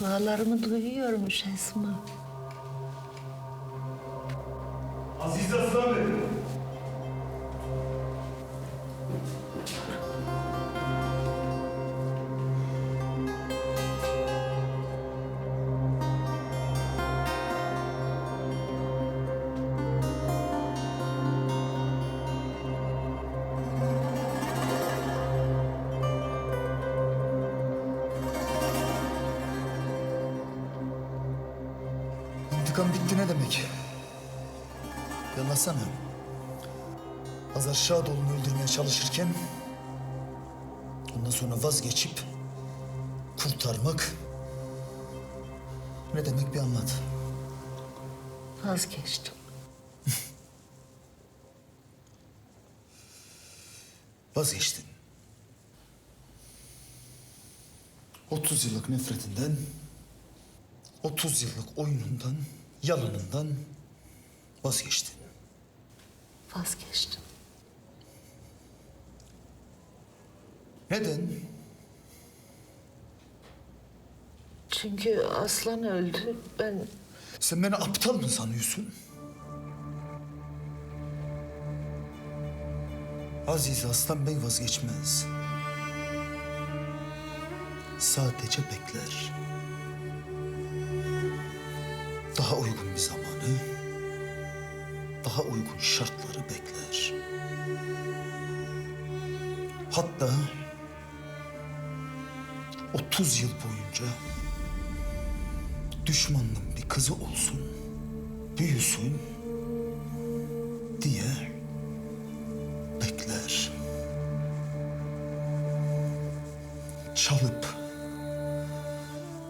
Dualarımı duyuyormuş Esma. Aziz Aslan Bey. İntikam bitti ne demek? Anlatsana. Hazar Şadoğlu'nu öldürmeye çalışırken... ...ondan sonra vazgeçip... ...kurtarmak... ...ne demek bir anlat. Vazgeçtim. Vazgeçtin. 30 yıllık nefretinden... ...30 yıllık oyunundan, yalanından... ...vazgeçtin. Vazgeçtim. Neden? Çünkü Aslan öldü. Ben Sen beni aptal mı sanıyorsun? Aziz Aslan Bey vazgeçmez. Sadece bekler. Daha uygun bir zamanı, daha uygun şartları bekler. Hatta 30 yıl boyunca düşmanının bir kızı olsun, büyüsün diye bekler. Çalıp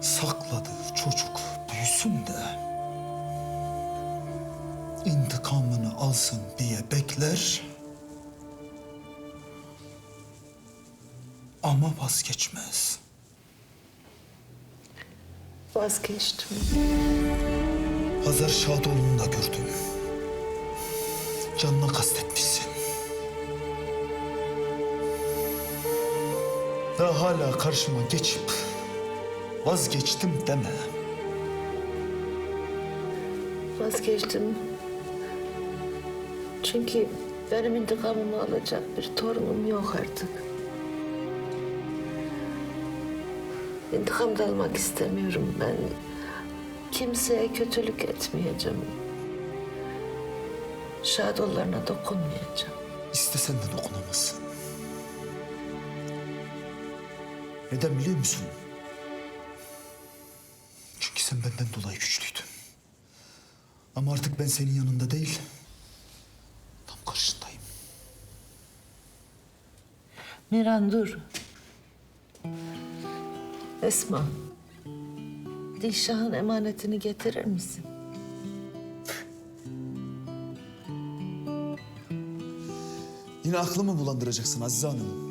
sakladığı çocuk büyüsün de intikamını alsın diye bekler. Ama vazgeçmez. vazgeçtim. Hazar Şadoğlu'nu da gördüm. Canına kastetmişsin. Daha hala karşıma geçip vazgeçtim deme. Vazgeçtim. Çünkü benim intikamımı alacak bir torunum yok artık. İntikam da almak istemiyorum ben. Kimseye kötülük etmeyeceğim. Şadollarına dokunmayacağım. İstesen de dokunamazsın. Neden biliyor musun? Çünkü sen benden dolayı güçlüydün. Ama artık ben senin yanında değil, Miran dur. Esma. Dilşah'ın emanetini getirir misin? Yine aklımı bulandıracaksın Azize Hanım.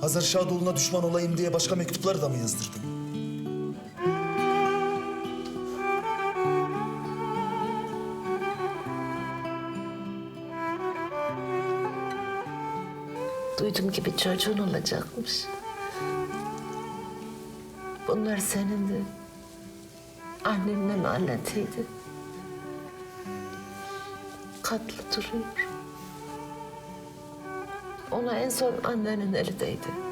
Hazar Şadoğlu'na düşman olayım diye başka mektuplar da mı yazdırdın? Duydum ki bir çocuğun olacakmış. Bunlar senin de annenin emanetiydi. Katlı duruyor. Ona en son annenin eli değdi.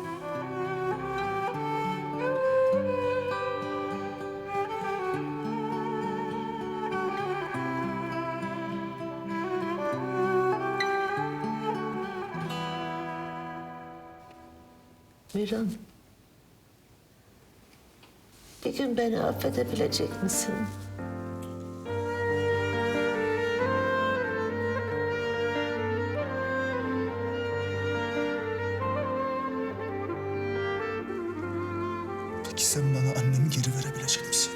Miran. Bir gün beni affedebilecek misin? Peki sen bana annemi geri verebilecek misin?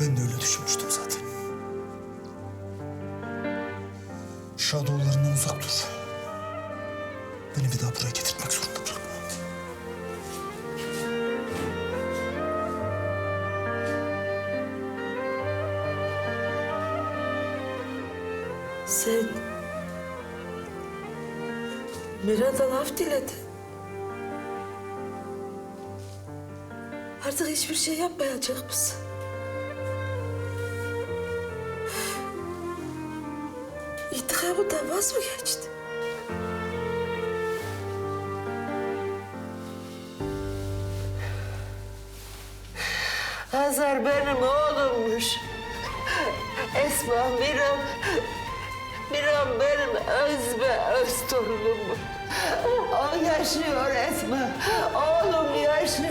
Ben de öyle düşünmüştüm Şadoğullarından uzak dur. Beni bir daha buraya getirtmek zorunda bırakma. Sen Miran'dan af diledi. Artık hiçbir şey yapmayacak mısın? İntikamından vaz mı geçti? Hazar benim oğlummuş. Esma Miran, Miran benim öz ve öz torunummuş. O yaşıyor Esma. Oğlum yaşıyor.